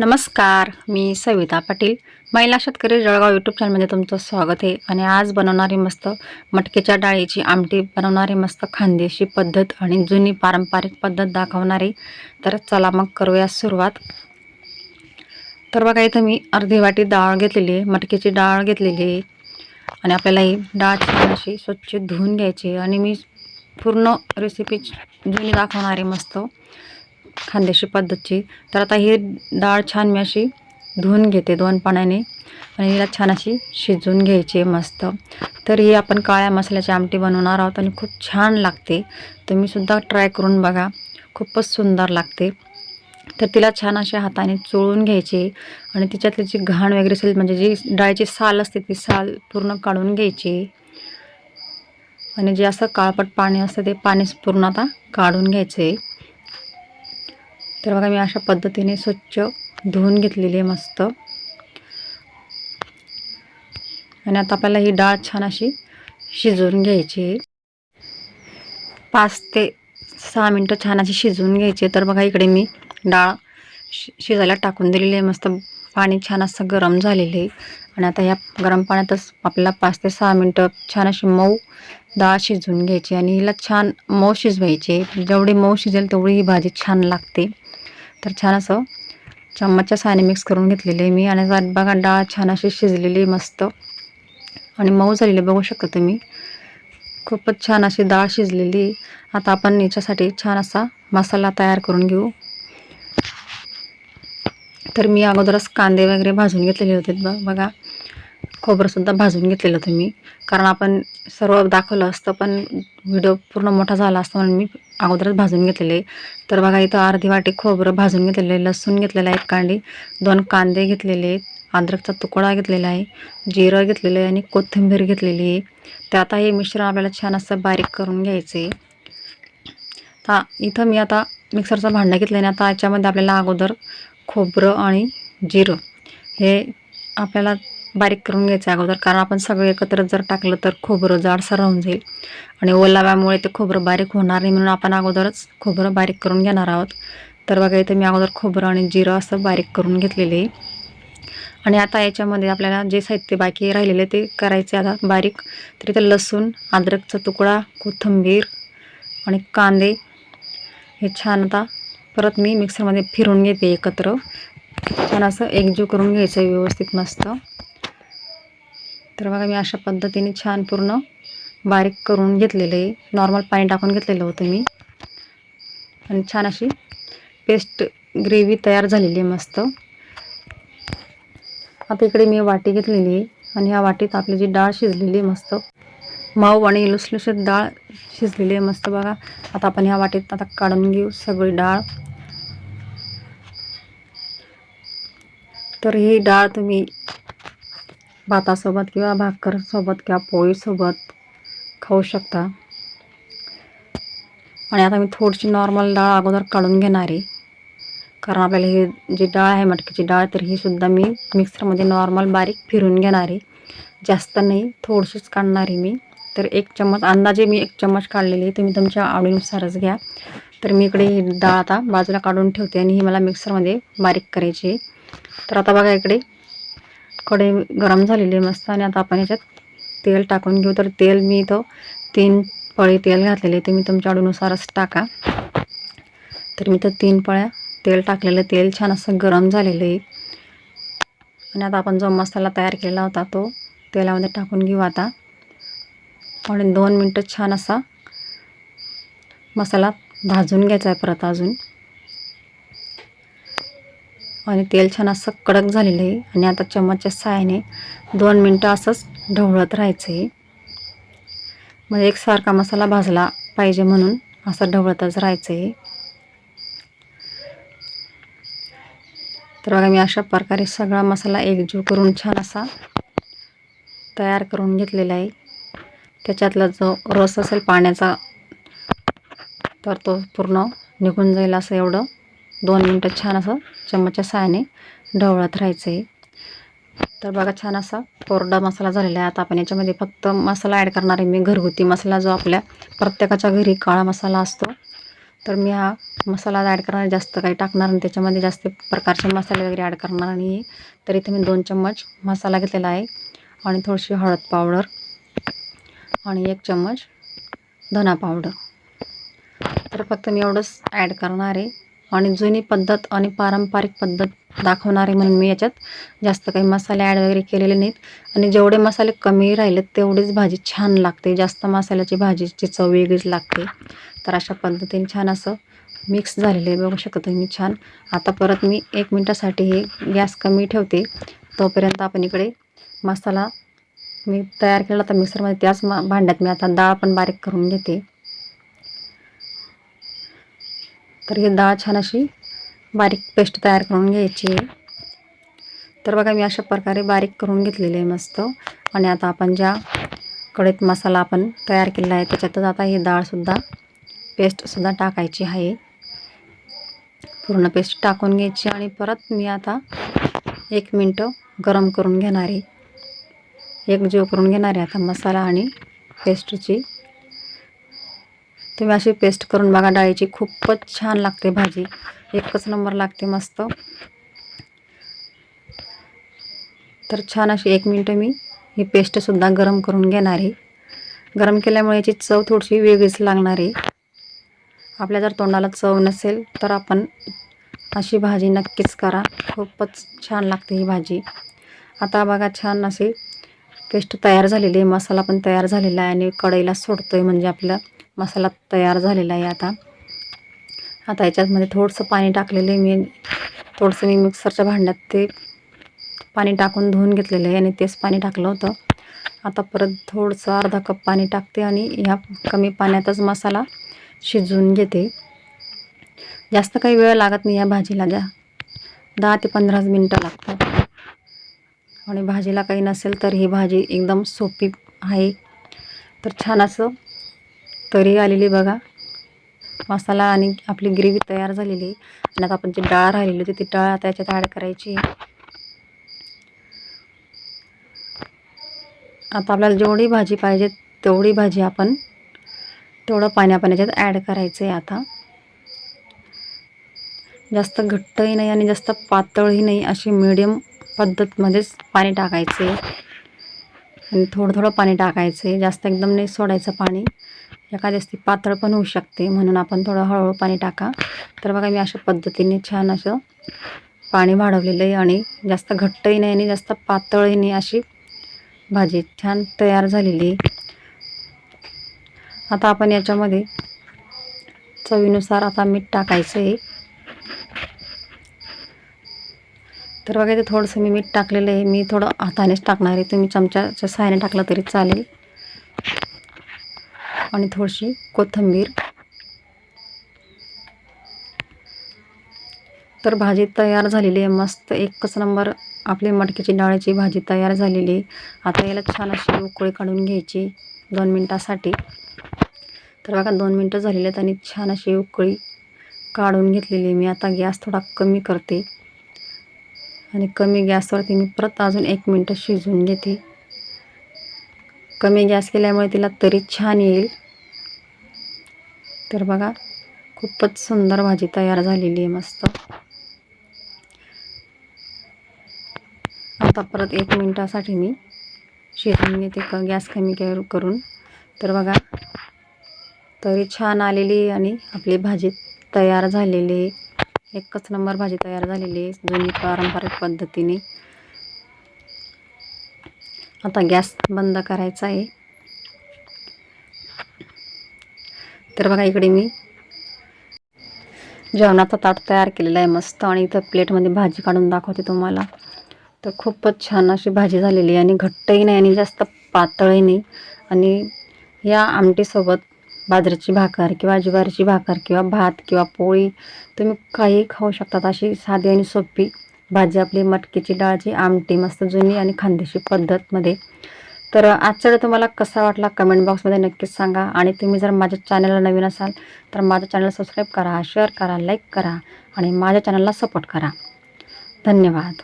नमस्कार मी सविता पाटील. महिला शेतकरी जळगाव यूट्यूब चॅनलमध्ये तुमचं स्वागत आहे. आणि आज बनवणारी मस्त मटकीच्या डाळीची आमटी बनवणारी मस्त खानदेशी पद्धत आणि जुनी पारंपरिक पद्धत दाखवणारी. तर चला मग करूया सुरुवात. तर बघा इथं मी अर्धी वाटी डाळ घेतलेली आहे मटकीची डाळ घेतलेली आहे. आणि आपल्याला ही डाळ अशी स्वच्छ धुवून घ्यायची आणि मी पूर्ण रेसिपी जुनी दाखवणारी मस्त खानदेशी पद्धतची. तर आता ही डाळ छान मी अशी धुवून घेते दोन पाण्याने. आणि हिला छान अशी शिजवून घ्यायची मस्त. तर ही आपण काळ्या मसाल्याची आमटी बनवणार आहोत आणि खूप छान लागते. तुम्हीसुद्धा ट्राय करून बघा. खूपच सुंदर लागते. तर तिला छान अशा हाताने चोळून घ्यायची. आणि तिच्यातली जी घाण वगैरे असेल म्हणजे जी डाळीची साल असते ती साल पूर्ण काढून घ्यायची. आणि जे असं काळपट पाणी असतं ते पाणी पूर्ण आता काढून घ्यायचं आहे तर बघा मी अशा पद्धतीने स्वच्छ धुवून घेतलेली आहे मस्त. आणि आता आपल्याला ही डाळ छान अशी शिजवून घ्यायची आहे. पाच ते सहा मिनटं छान अशी शिजवून घ्यायची आहे. तर बघा इकडे मी डाळ शि शिजायला टाकून दिलेली आहे. मस्त पाणी छान असं गरम झालेलं आहे. आणि आता या गरम पाण्यातच आपल्याला पाच ते सहा मिनटं छान अशी मऊ डाळ शिजवून घ्यायची आणि हिला छान मऊ शिजवायची जेवढी मऊ शिजेल तेवढी ही भाजी छान लागते. तर छान असं चम्मचच्या साने मिक्स करून घेतलेली आहे मी. आणि बघा डाळ छान अशी शिजलेली आहे मस्त. आणि मऊ झालेली आहे बघू शकता तुम्ही. खूपच छान अशी डाळ शिजलेली आता आपण याच्यासाठी छान असा मसाला तयार करून घेऊ. तर मी अगोदरच कांदे वगैरे भाजून घेतलेले होते ब बघा. खोबरंसुद्धा भाजून घेतलेलं होतं मी कारण आपण सर्व दाखवलं असतं पण व्हिडिओ पूर्ण मोठा झाला असता म्हणून मी अगोदरच भाजून घेतलेले. तर बघा इथं अर्धी वाटी खोबरं भाजून घेतलेलं आहे लसूण घेतलेलं आहे एक कांडी दोन कांदे घेतलेले आहेत अद्रकचा तुकडा घेतलेला आहे जिरं घेतलेलं आहे आणि कोथिंबीर घेतलेली आहे. तर आता हे मिश्रण आपल्याला छान असं बारीक करून घ्यायचं आहे आता इथं मी आता मिक्सरचं भांडं घेतलं आहे आता याच्यामध्ये आपल्याला अगोदर खोबरं आणि जिरं हे आपल्याला बारीक करून घ्यायचं अगोदर कारण आपण सगळं एकत्र जर टाकलं तर खोबरं जाडसर राहून जाईल. आणि ओलाव्यामुळे ते खोबरं बारीक होणार नाही म्हणून आपण अगोदरच खोबरं बारीक करून घेणार आहोत. तर बघा इथं मी अगोदर खोबरं आणि जिरं असं बारीक करून घेतलेले. आहे आणि आता याच्यामध्ये आपल्याला जे साहित्य बाकी राहिलेले ते करायचे आता बारीक. तर इथं लसूण अद्रकचा तुकडा कोथिंबीर आणि कांदे हे छान आता परत मी मिक्सरमध्ये फिरून घेते एकत्र. छान असं एकजीव करून घ्यायचं आहे व्यवस्थित मस्त. तर बघा मी अशा पद्धतीने छान पूर्ण बारीक करून घेतलेलं आहे नॉर्मल पाणी टाकून घेतलेलं होतं मी. आणि छान अशी पेस्ट ग्रेव्ही तयार झालेली आहे मस्त. आता इकडे मी वाटी घेतलेली आहे आणि ह्या वाटीत आपली जी डाळ शिजलेली आहे मस्त. माऊ आणि लुसलुशीत डाळ शिजलेली आहे मस्त बघा. आता आपण ह्या वाटीत आता काढून घेऊ सगळी डाळ. तर ही डाळ तुम्ही भातासोबत किंवा भाकरसोबत किंवा पोळीसोबत खाऊ शकता. आणि आता मी थोडीशी नॉर्मल डाळ अगोदर काढून घेणार आहे. कारण आपल्याला ही जी डाळ आहे मटकीची डाळ तर ही सुद्धा मी मिक्सरमध्ये नॉर्मल बारीक फिरून घेणार आहे. जास्त नाही थोडीशीच काढणार आहे मी. तर एक चम्मच अंदाजे मी एक चम्मच काढलेली आहे तुम्ही तुमच्या आवडीनुसारच घ्या. तर मी इकडे ही डाळ आता बाजूला काढून ठेवते आणि ही मला मिक्सरमध्ये बारीक करायची आहे. तर आता बघा इकडे कढई गरम झालेली आहे मस्त आणि आता आपण याच्यात तेल टाकून घेऊ. तर तेल मी इथं तीन पळी तेल घातलेले तुम्ही तुमच्या आवडीनुसारच टाका. तर मी तर तीन पळ्या तेल टाकलेलं तेल छान असं गरम झालेलं आहे. आणि आता आपण जो मसाला तयार केला होता तो तेलामध्ये टाकून घेऊ आता. आणि दोन मिनटं छान असा मसाला भाजून घ्यायचा आहे परत अजून. आणि तेल छान असं कडक झालेलं आहे. आणि आता चम्मचच्या साहाय्याने दोन मिनटं असंच ढवळत राहायचं आहे म्हणजे एकसारखा मसाला भाजला पाहिजे म्हणून असं ढवळतच राहायचं आहे तर बघा मी अशा प्रकारे सगळा मसाला एकजीव करून छान असा तयार करून घेतलेला आहे. त्याच्यातला जो रस असेल पाण्याचा तर तो पूर्ण निघून जाईल असं एवढं. दोन मिनटं छान असं चम्मचच्या साहाय्याने ढवळत राहायचं आहे तर बघा छान असा कोरडा मसाला झालेला आहे. आता आपण याच्यामध्ये फक्त मसाला ॲड करणार आहे मी. घरगुती मसाला जो आपल्या प्रत्येकाच्या घरी काळा मसाला असतो तर मी हा मसाला ॲड करणार जास्त काही टाकणार आणि त्याच्यामध्ये जास्त प्रकारचे मसाले वगैरे ॲड करणार नाही. तर इथे मी दोन चम्मच मसाला घेतलेला आहे आणि थोडीशी हळद पावडर आणि एक चम्मच धना पावडर. तर फक्त मी एवढंच ॲड करणार आहे. आणि जुनी पद्धत आणि पारंपरिक पद्धत दाखवणारे म्हणून मी याच्यात जास्त काही मसाले ॲड वगैरे केलेले नाहीत. आणि जेवढे मसाले कमी राहिलेत तेवढीच भाजी छान लागते. जास्त मसाल्याची भाजीची चव वेगळीच लागते. तर अशा पद्धतीने छान असं मिक्स झालेलं आहे. बघू शकता तुम्ही छान. आता परत मी एक मिनटासाठी हे गॅस कमी ठेवते. तोपर्यंत आपण इकडे मसाला मी तयार केला. तर मिक्सरमध्ये त्याच भांड्यात मी आता डाळ पण बारीक करून घेते. तर ही डाळ छान अशी बारीक पेस्ट तयार करून घ्यायची आहे. तर बघा मी अशा प्रकारे बारीक करून घेतलेली आहे मस्त. आणि आता आपण ज्या कढईत मसाला आपण तयार केलेला आहे त्याच्यातच आता ही डाळसुद्धा पेस्टसुद्धा टाकायची आहे. पूर्ण पेस्ट टाकून घ्यायची आणि परत मी आता एक मिनटं गरम करून घेणार आहे. एक करून घेणार आहे आता मसाला आणि पेस्टची तुम्ही अशी पेस्ट करून बघा डाळीची खूपच छान लागते भाजी. एकच नंबर लागते मस्त. तर छान अशी एक मिनटं मी ही पेस्टसुद्धा गरम करून घेणार आहे. गरम केल्यामुळे याची चव थोडीशी वेगळीच लागणार आहे. आपल्या जर तोंडाला चव नसेल तर आपण अशी भाजी नक्कीच करा. खूपच छान लागते ही भाजी. आता बघा छान अशी पेस्ट तयार झालेली आहे. मसाला पण तयार झालेला आहे आणि कढईला सोडतो आहे म्हणजे आपलं. मसाला तयार झालेला आहे आता. आता याच्यातमध्ये थोडंसं पाणी टाकलेलं आहे मी. थोडंसं मी मिक्सरच्या भांड्यात ते पाणी टाकून धुवून घेतलेलं आहे आणि तेच पाणी टाकलं होतं. आता परत थोडंसं अर्धा कप पाणी टाकते आणि ह्या कमी पाण्यातच मसाला शिजवून घेते. जास्त काही वेळ लागत नाही या भाजीला. ज्या दहा ते पंधराच मिनटं लागतात. आणि भाजीला काही नसेल तर ही भाजी एकदम सोपी आहे. तर छान असं तरी आलेली बघा. मसाला आणि आपली ग्रेव्ही तयार झालेली आहे. आणि आता आपण जी डाळ राहिलेली होती ती डाळ आता याच्यात ॲड करायची आता आपल्याला जेवढी भाजी पाहिजे तेवढी भाजी आपण तेवढं पाणी आपण याच्यात ॲड करायचं आहे आता. जास्त घट्टही नाही आणि जास्त पातळही नाही अशी मिडियम पद्धतमध्येच पाणी टाकायचं आहे. आणि थोडं थोडं पाणी टाकायचं आहे. जास्त एकदम नाही सोडायचं पाणी. एखादी असती पातळ पण होऊ शकते. म्हणून आपण थोडं हळूहळू पाणी टाका. तर बघा मी अशा पद्धतीने छान असं पाणी वाढवलेलं आहे आणि जास्त घट्टही नाही आणि जास्त पातळही नाही अशी भाजी छान तयार झालेली आहे. आता आपण याच्यामध्ये चवीनुसार आता मीठ टाकायचं आहे. तर बघा ते थोडंसं मी मीठ टाकलेलं आहे. मी थोडं हातानेच टाकणार आहे. तुम्ही चमच्याच्या सहाय्याने टाकलं तरी चालेल. आणि थोडीशी कोथिंबीर. तर भाजी तयार झालेली आहे. मस्त एकच नंबर आपली मटकीची डाळीची भाजी तयार झालेली आहे. आता याला छान अशी उकळी काढून घ्यायची दोन मिनटासाठी. तर बघा दोन मिनटं झालेली आहेत आणि छान अशी उकळी काढून घेतलेली आहे. मी आता गॅस थोडा कमी करते. आणि कमी गॅसवरती मी परत अजून एक मिनटं शिजवून घेते. कमी गॅस केल्यामुळे तिला तरी छान येईल. तर बघा खूपच सुंदर भाजी तयार झालेली आहे मस्त. आता परत एक मिनटासाठी मी शिजवून घेते क गॅस कमी करून. तर बघा तरी छान आलेली आणि आपली भाजी तयार झालेली आहे. एकच नंबर भाजी तयार झालेली आहे. जुनी पारंपरिक पद्धतीने. आता गॅस बंद करायचा आहे. तर बघा इकडे मी जेवणाचा ताट तयार केलेला आहे मस्त आणि इथं प्लेटमध्ये भाजी काढून दाखवते तुम्हाला. तर खूपच छान अशी भाजी झालेली आहे आणि घट्टही नाही आणि जास्त पातळही नाही. आणि या आमटीसोबत बाजरीची भाकर किंवा ज्वारीची भाकर किंवा भात किंवा पोळी तुम्ही काही खाऊ शकतात अशी साधी आणि सोपी भाजी आपली मटकीची डाळची आमटी मस्त जुनी आणि खानदेशी पद्धतमध्ये. तर आजचा व्हिडिओ तुम्हाला कसा वाटला कमेंट बॉक्समध्ये नक्कीच सांगा. आणि तुम्ही जर माझ्या चॅनलला नवीन असाल तर माझ्या चॅनल सबस्क्राईब करा शेअर करा लाईक करा आणि माझ्या चॅनलला सपोर्ट करा. धन्यवाद.